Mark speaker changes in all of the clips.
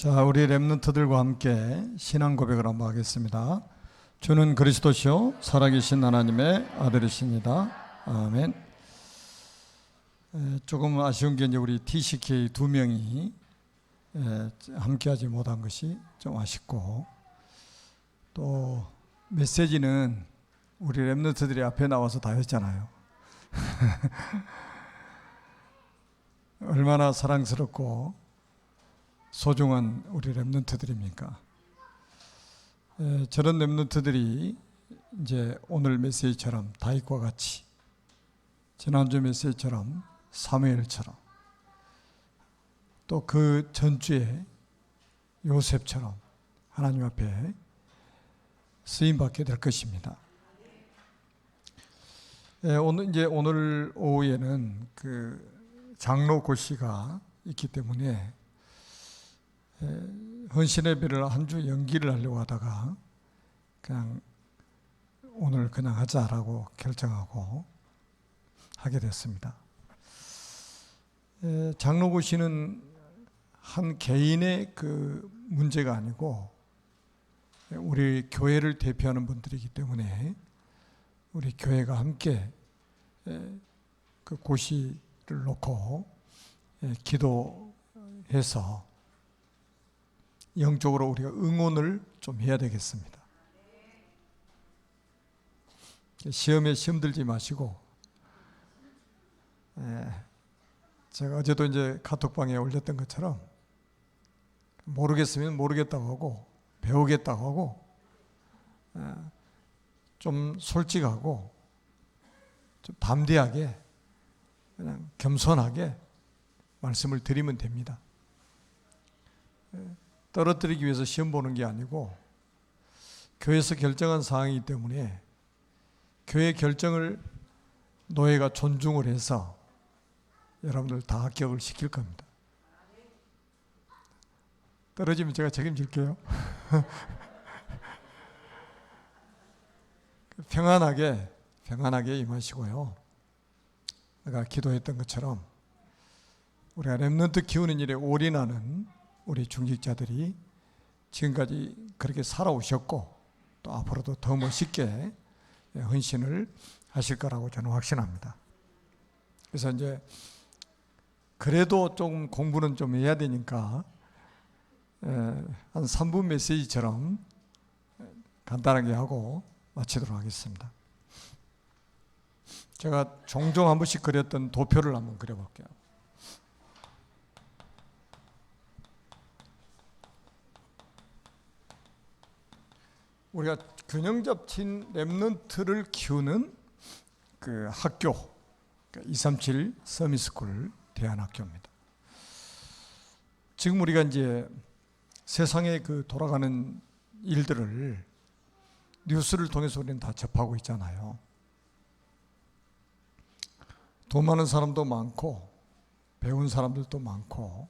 Speaker 1: 자, 우리 렘넌트들과 함께 신앙 고백을 한번 하겠습니다. 주는 그리스도시요 살아계신 하나님의 아들이십니다. 아멘. 에, 조금 아쉬운 게 이제 우리 TCK 두 명이 에, 함께하지 못한 것이 좀 아쉽고 또 메시지는 우리 렘넌트들이 앞에 나와서 다 했잖아요. 얼마나 사랑스럽고 소중한 우리 렘넌트들입니까? 에, 저런 렘넌트들이 이제 오늘 메시지처럼 다윗과 같이 지난주 메시지처럼 사무엘처럼 또 그 전주에 요셉처럼 하나님 앞에 쓰임 받게 될 것입니다. 에, 오늘 이제 오늘 오후에는 그 장로 고시가 있기 때문에 헌신의 배를 한 주 연기를 하려고 하다가 그냥 오늘 그냥 하자라고 결정하고 하게 됐습니다. 에, 장로고시는 한 개인의 그 문제가 아니고 우리 교회를 대표하는 분들이기 때문에 우리 교회가 함께 에, 그 고시를 놓고 에, 기도해서 영적으로 우리가 응원을 좀 해야 되겠습니다. 시험에 시험 들지 마시고, 에, 제가 어제도 이제 카톡방에 올렸던 것처럼 모르겠으면 모르겠다고 하고 배우겠다고 하고 에, 좀 솔직하고 좀 담대하게 그냥 겸손하게 말씀을 드리면 됩니다. 떨어뜨리기 위해서 시험 보는 게 아니고 교회에서 결정한 사항이기 때문에 교회 결정을 노예가 존중을 해서 여러분들 다 합격을 시킬 겁니다. 떨어지면 제가 책임질게요. 평안하게 평안하게 임하시고요. 내가 기도했던 것처럼 우리가 렘넌트 키우는 일에 올인하는 우리 중직자들이 지금까지 그렇게 살아오셨고 또 앞으로도 더 멋있게 헌신을 하실 거라고 저는 확신합니다. 그래서 이제 그래도 좀 공부는 좀 해야 되니까 한 3분 메시지처럼 간단하게 하고 마치도록 하겠습니다. 제가 종종 한 번씩 그렸던 도표를 한번 그려볼게요. 우리가 균형 잡힌 랩런트를 키우는 그 학교, 237 그러니까 서미스쿨 대안학교입니다. 지금 우리가 이제 세상에 그 돌아가는 일들을 뉴스를 통해서 우리는 다 접하고 있잖아요. 돈 많은 사람도 많고, 배운 사람들도 많고,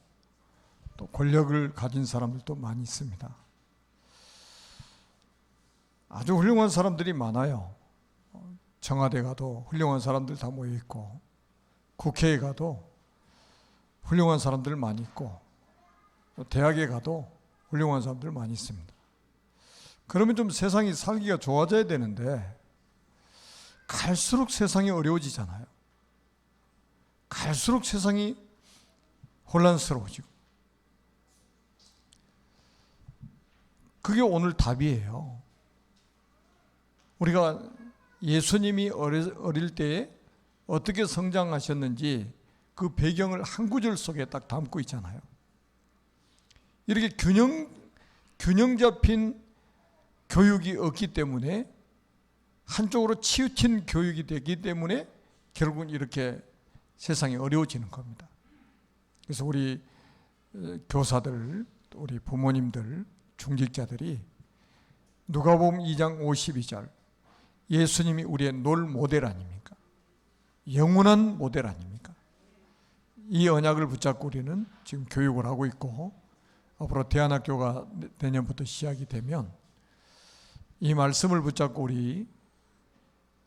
Speaker 1: 또 권력을 가진 사람들도 많이 있습니다. 아주 훌륭한 사람들이 많아요. 청와대 가도 훌륭한 사람들 다 모여 있고, 국회에 가도 훌륭한 사람들 많이 있고, 대학에 가도 훌륭한 사람들 많이 있습니다. 그러면 좀 세상이 살기가 좋아져야 되는데, 갈수록 세상이 어려워지잖아요. 갈수록 세상이 혼란스러워지고. 그게 오늘 답이에요. 우리가 예수님이 어릴 때에 어떻게 성장하셨는지 그 배경을 한 구절 속에 딱 담고 있잖아요. 이렇게 균형, 균형 잡힌 교육이 없기 때문에 한쪽으로 치우친 교육이 되기 때문에 결국은 이렇게 세상이 어려워지는 겁니다. 그래서 우리 교사들, 우리 부모님들, 중직자들이 누가복음 2장 52절 예수님이 우리의 놀 모델 아닙니까? 영원한 모델 아닙니까? 이 언약을 붙잡고 우리는 지금 교육을 하고 있고 앞으로 대안학교가 내년부터 시작이 되면 이 말씀을 붙잡고 우리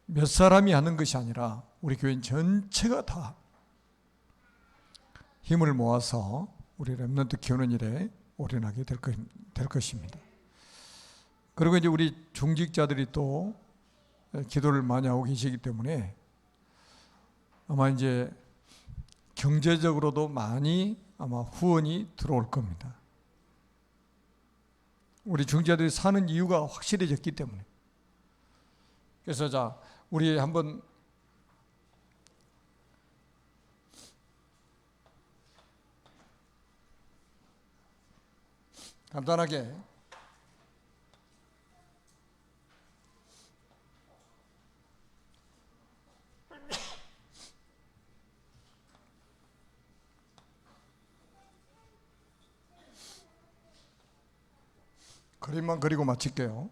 Speaker 1: 몇 사람이 하는 것이 아니라 우리 교인 전체가 다 힘을 모아서 우리 랩런트 키우는 일에 올인하게 될, 것, 될 것입니다. 그리고 이제 우리 중직자들이 또 기도를 많이 하고 계시기 때문에 아마 이제 경제적으로도 많이 아마 후원이 들어올 겁니다. 우리 중직자들이 사는 이유가 확실해졌기 때문에. 그래서 자, 우리 한번 간단하게 그림만 그리고 마칠게요.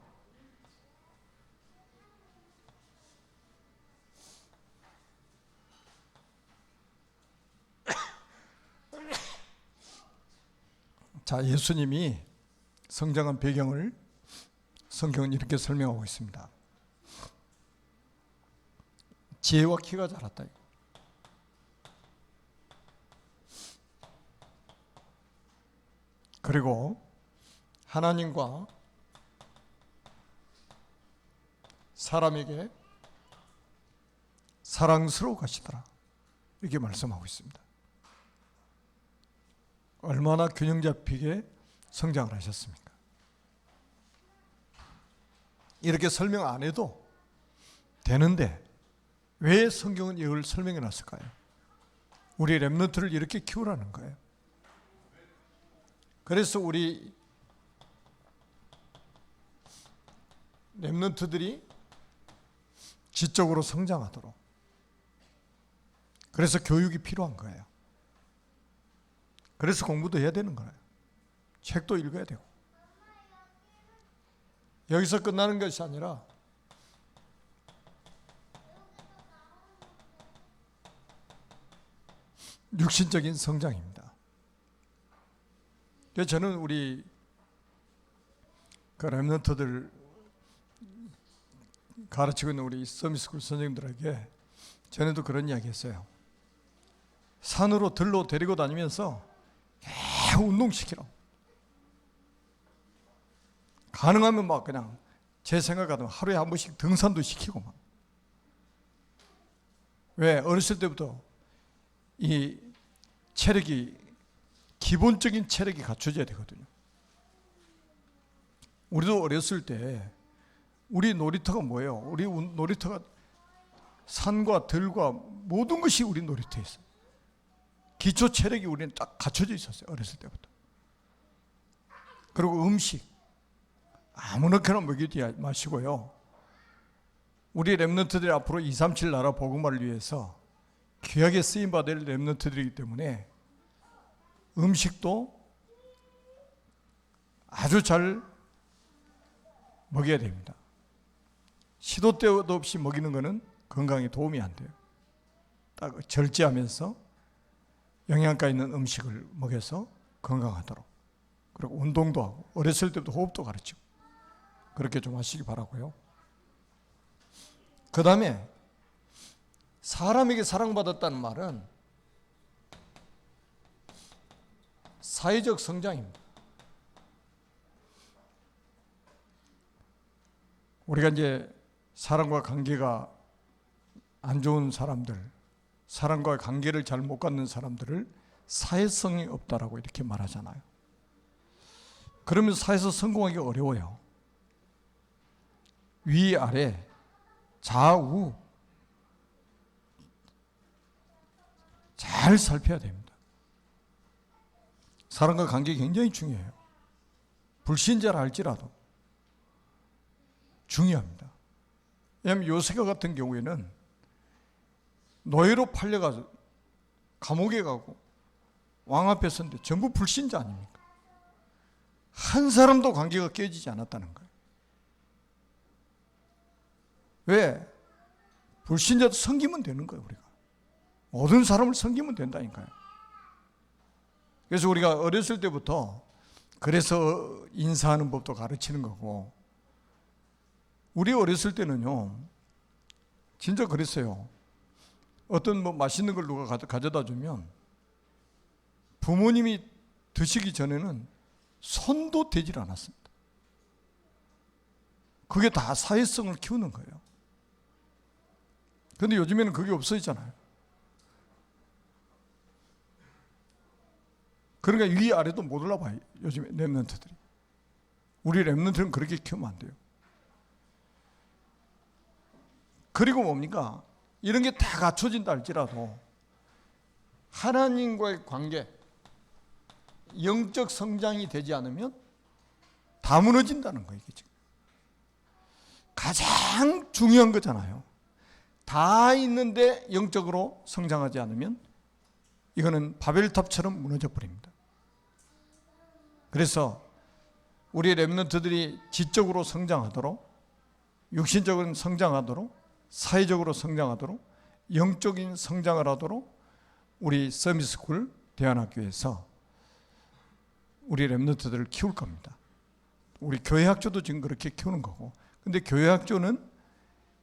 Speaker 1: 자, 예수님이 성장한 배경을 성경은 이렇게 설명하고 있습니다. 지혜와 키가 자랐다. 그리고 하나님과 사람에게 사랑스러워 가시더라. 이렇게 말씀하고 있습니다. 얼마나 균형 잡히게 성장을 하셨습니까? 이렇게 설명 안 해도 되는데 왜 성경은 이걸 설명해 놨을까요? 우리 랩런트를 이렇게 키우라는 거예요. 그래서 우리 랩런트들이 지적으로 성장하도록 그래서 교육이 필요한 거예요. 그래서 공부도 해야 되는 거예요. 책도 읽어야 되고. 여기서 끝나는 것이 아니라 육신적인 성장입니다. 저는 우리 그 랩런트들 가르치고 있는 우리 서미스쿨 선생님들에게 전에도 그런 이야기 했어요. 산으로 들로 데리고 다니면서 계속 운동시키라. 가능하면 막 그냥 제 생각하면 하루에 한 번씩 등산도 시키고 막. 왜? 어렸을 때부터 이 체력이 기본적인 체력이 갖춰져야 되거든요. 우리도 어렸을 때 우리 놀이터가 뭐예요? 우리 운- 놀이터가 산과 들과 모든 것이 우리 놀이터에 있어요. 기초 체력이 우리는 딱 갖춰져 있었어요. 어렸을 때부터. 그리고 음식 아무렇게나 먹이지 마시고요. 우리 랩런트들이 앞으로 237 나라 복음화를 위해서 귀하게 쓰임 받을 랩런트들이기 때문에 음식도 아주 잘 먹여야 됩니다. 시도 때도 없이 먹이는 것은 건강에 도움이 안 돼요. 딱 절제하면서 영양가 있는 음식을 먹여서 건강하도록 그리고 운동도 하고 어렸을 때부터 호흡도 가르치고 그렇게 좀 하시기 바라고요. 그 다음에 사람에게 사랑받았다는 말은 사회적 성장입니다. 우리가 이제 사람과 관계가 안 좋은 사람들, 사람과 관계를 잘 못 갖는 사람들을 사회성이 없다라고 이렇게 말하잖아요. 그러면 사회에서 성공하기 어려워요. 위, 아래, 좌우 잘 살펴야 됩니다. 사람과 관계 굉장히 중요해요. 불신자라 할지라도 중요합니다. 왜냐하면 요새가 같은 경우에는 노예로 팔려가서 감옥에 가고 왕 앞에 섰는데 전부 불신자 아닙니까? 한 사람도 관계가 깨지지 않았다는 거예요. 왜? 불신자도 섬기면 되는 거예요, 우리가. 모든 사람을 섬기면 된다니까요. 그래서 우리가 어렸을 때부터 그래서 인사하는 법도 가르치는 거고, 우리 어렸을 때는요, 진짜 그랬어요. 어떤 뭐 맛있는 걸 누가 가져- 가져다 주면 부모님이 드시기 전에는 손도 대질 않았습니다. 그게 다 사회성을 키우는 거예요. 근데 요즘에는 그게 없어지잖아요. 그러니까 위 아래도 못 올라봐요. 요즘에 랩런트들이. 우리 랩런트는 그렇게 키우면 안 돼요. 그리고 뭡니까? 이런 게 다 갖춰진다 할지라도 하나님과의 관계, 영적 성장이 되지 않으면 다 무너진다는 거예요. 지금. 가장 중요한 거잖아요. 다 있는데 영적으로 성장하지 않으면 이거는 바벨탑처럼 무너져 버립니다. 그래서 우리 랩런트들이 지적으로 성장하도록 육신적인 성장하도록 사회적으로 성장하도록 영적인 성장을 하도록 우리 서미스쿨 대안학교에서 우리 랩런트들을 키울 겁니다. 우리 교회학교도 지금 그렇게 키우는 거고 근데 교회학교는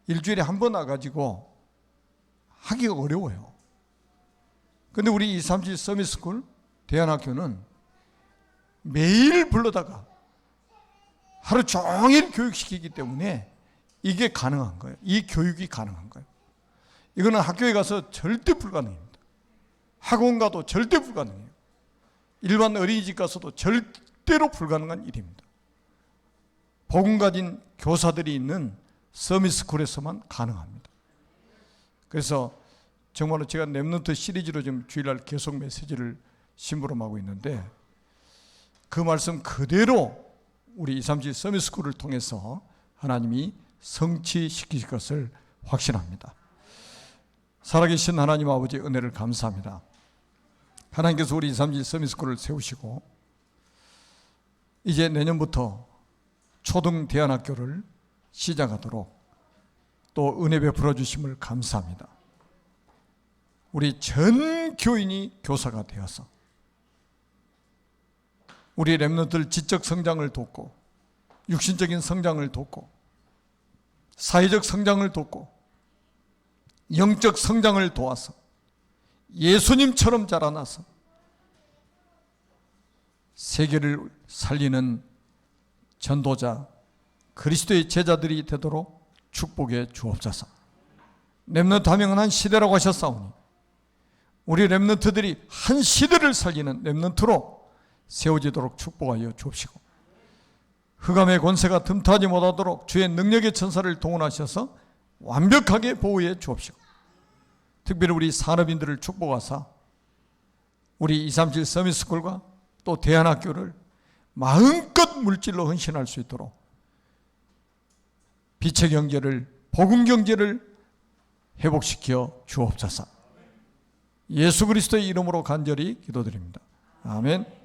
Speaker 1: 일주일에 한 번 와가지고 하기가 어려워요. 근데 우리 237 서미스쿨 대안학교는 매일 불러다가 하루 종일 교육시키기 때문에 이게 가능한 거예요. 이 교육이 가능한 거예요. 이거는 학교에 가서 절대 불가능입니다. 학원 가도 절대 불가능해요. 일반 어린이집 가서도 절대로 불가능한 일입니다. 복음 가진 교사들이 있는 서미스쿨에서만 가능합니다. 그래서 정말로 제가 랩런트 시리즈로 지금 주일날 계속 메시지를 심부름하고 있는데 그 말씀 그대로 우리 237 서미스쿨을 통해서 하나님이 성취시키실 것을 확신합니다. 살아계신 하나님 아버지 은혜를 감사합니다. 하나님께서 우리 237 서미스쿨을 세우시고 이제 내년부터 초등 대안학교를 시작하도록 또 은혜 베풀어 주심을 감사합니다. 우리 전 교인이 교사가 되어서 우리 랩런들 지적 성장을 돕고 육신적인 성장을 돕고 사회적 성장을 돕고 영적 성장을 도와서 예수님처럼 자라나서 세계를 살리는 전도자 그리스도의 제자들이 되도록 축복해 주옵소서. 렘넌트 하면 한 시대라고 하셨사오니 우리 렘넌트들이 한 시대를 살리는 렘넌트로 세워지도록 축복하여 주옵시고 흑암의 권세가 틈타지 못하도록 주의 능력의 천사를 동원하셔서 완벽하게 보호해 주옵시고 특별히 우리 산업인들을 축복하사 우리 237 서미스쿨과 또 대안학교를 마음껏 물질로 헌신할 수 있도록 빛의 경제를 복음 경제를 회복시켜 주옵소서. 예수 그리스도의 이름으로 간절히 기도드립니다. 아멘.